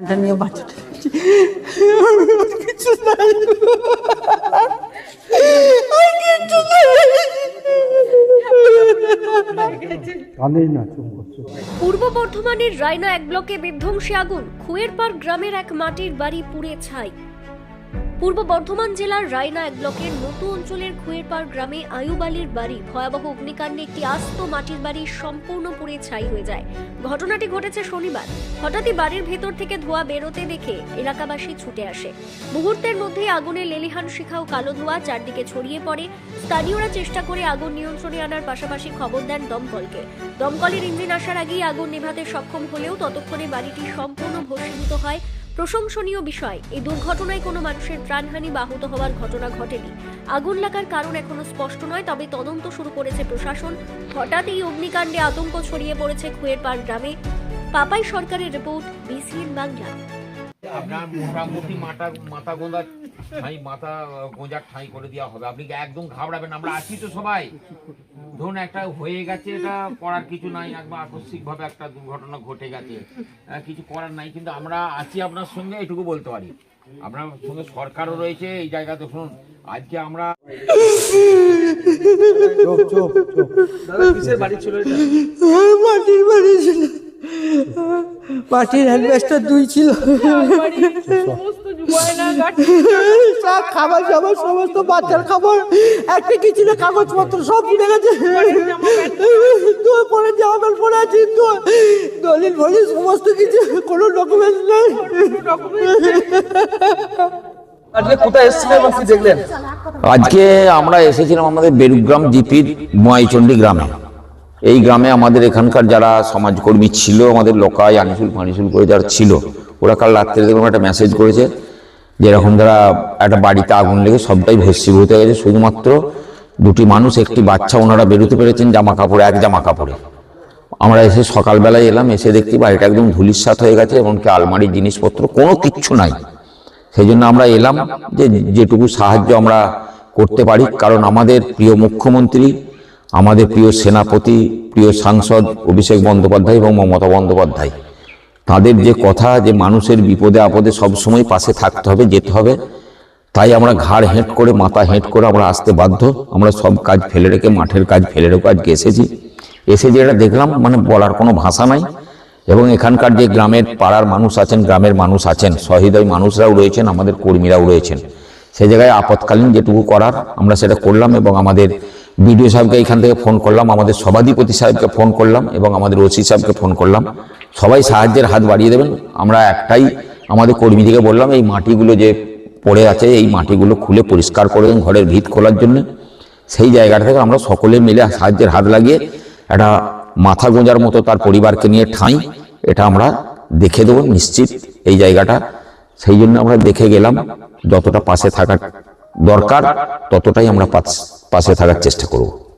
নিয়ে বাচ্চাটা কিছু পূর্ব বর্ধমানের রায়না এক ব্লকে বিধ্বংসী আগুন খুয়ের পার গ্রামের এক মাটির বাড়ি পুড়ে ছাই। পূর্ব বর্ধমান জেলার রায়না এক ব্লকের নতু অঞ্চলের খুয়েরপাড় গ্রামে আয়ুব আলীর বাড়ি ভয়াবহ অগ্নিকাণ্ডে একটি আস্ত মাটির বাড়ি সম্পূর্ণ পুড়ে ছাই হয়ে যায়। ঘটনাটি ঘটেছে শনিবার। হঠাৎই বাড়ির ভেতর থেকে ধোঁয়া বেরোতে দেখে এলাকাবাসী ছুটে আসে। মুহূর্তের মধ্যেই আগুনের লেলিহান শিখা ও কালো ধোঁয়া চারদিকে ছড়িয়ে পড়ে। স্থানীয়রা চেষ্টা করে আগুন নিয়ন্ত্রণে আনার পাশাপাশি খবর দেন দমকলকে। দমকলের ইঞ্জিন আসার আগেই আগুন নেভাতে সক্ষম হলেও ততক্ষণে বাড়িটি সম্পূর্ণ ভস্মীভূত হয়। প্রশংসনীয় বিষয়, এই দুর্ঘটনায় কোনো মানুষের প্রাণহানি বাহত হওয়ার ঘটনা ঘটেনি। আগুন লাগার কারণ এখনও স্পষ্ট নয়, তবে তদন্ত শুরু করেছে প্রশাসন। হঠাৎ এই অগ্নিকাণ্ডে আতঙ্ক ছড়িয়ে পড়েছে খুয়েরপাড় গ্রামে। পাপাই সরকারের রিপোর্ট, বিসিএন বাংলা। আপনার মোটামুটি মাথা মাথা গোঁজা ঠাঁই মাথা গোঁজার ঠাঁই করে দেওয়া হবে। আপনি কি একদম ঘাবড়াবেন? আমরা আছি তো সবাই। ধরুন একটা হয়ে গেছে এটা করার কিছু নাই একবার আকস্মিক ভাবে একটা দুর্ঘটনা ঘটে গেছে। কিছু করার নাই কিন্তু আমরা আছি আপনার সঙ্গে এটুকু বলতে পারি। আপনার সঙ্গে সরকারও রয়েছে এই জায়গাতে শুনুন আজকে আমরা চুপ চুপ চুপ। মাটির বাড়ি ছিল। মাটির অ্যাডভেস্টার দুই ছিল। সব খাবার খাবার সমস্ত বাচ্চার খাবার একটা কি ছিল? কাগজপত্র সব পুড়ে গেছে। তো পরে জামা প্যান্ট পরে আছি তো দলিল ফলিল সমস্ত কিছু কোনো ডকুমেন্ট নেই। আজকে আমরা এসেছিলাম আমাদের বেরুগ্রাম জিপির ময়চণ্ডী গ্রামে। এই গ্রামে আমাদের এখানকার যারা সমাজকর্মী ছিল আমাদের লোকায় আনিসুল ফানিসুল করে যারা ছিল ওরা কাল রাত্রে দেখলাম একটা মেসেজ করেছে যেরকম যারা একটা বাড়িতে আগুন লেগে সবটাই ভস্মীভূত হয়ে গেছে, শুধুমাত্র দুটি মানুষ, একটি বাচ্চা, ওনারা বেরোতে পেরেছেন জামা কাপড়ে, এক জামা কাপড়ে। আমরা এসে সকালবেলায় এলাম, এসে দেখছি বাড়িটা একদম ধুলিস্বাত হয়ে গেছে, এমনকি আলমারির জিনিসপত্র কোনো কিচ্ছু নাই। সেই জন্য আমরা এলাম যে যেটুকু সাহায্য আমরা করতে পারি, কারণ আমাদের প্রিয় মুখ্যমন্ত্রী, আমাদের প্রিয় সেনাপতি, প্রিয় সাংসদ অভিষেক বন্দ্যোপাধ্যায় এবং মমতা বন্দ্যোপাধ্যায়। তাদের যে কথা, যে মানুষের বিপদে আপদে সবসময় পাশে থাকতে হবে, যেতে হবে। তাই আমরা ঘাড় হেঁট করে, মাথা হেঁট করে আমরা আসতে বাধ্য। আমরা সব কাজ ফেলে রেখে, মাঠের কাজ ফেলে রেখে আজকে এসেছি। এসে যেটা দেখলাম মানে বলার কোনো ভাষা নাই। এবং এখানকার যে গ্রামের পাড়ার মানুষ আছেন, গ্রামের মানুষ আছেন, সহৃদয় মানুষরাও রয়েছেন, আমাদের কর্মীরাও রয়েছেন। সে জায়গায় আপৎকালীন যেটুকু করার আমরা সেটা করলাম এবং আমাদের বিডিও সাহেবকে এখান থেকে ফোন করলাম, আমাদের সভাধিপতি সাহেবকে ফোন করলাম এবং আমাদের ওসি সাহেবকে ফোন করলাম। সবাই সাহায্যের হাত বাড়িয়ে দেবেন। আমরা একটাই আমাদের কর্মীদেরকে বললাম, এই মাটিগুলো যে পড়ে আছে, এই মাটিগুলো খুলে পরিষ্কার করে দেন ঘরের ভিত খোলার জন্য। সেই জায়গাটা থেকে আমরা সকলে মিলে সাহায্যের হাত লাগিয়ে একটা মাথা গোঁজার মতো তার পরিবারকে নিয়ে ঠাঁই, এটা আমরা দেখে দেবো নিশ্চিত এই জায়গাটা। সেই জন্য আমরা দেখে গেলাম, যতটা পাশে থাকার দরকার, ততটাই আমরা পাশ- পাশে থাকার চেষ্টা করব।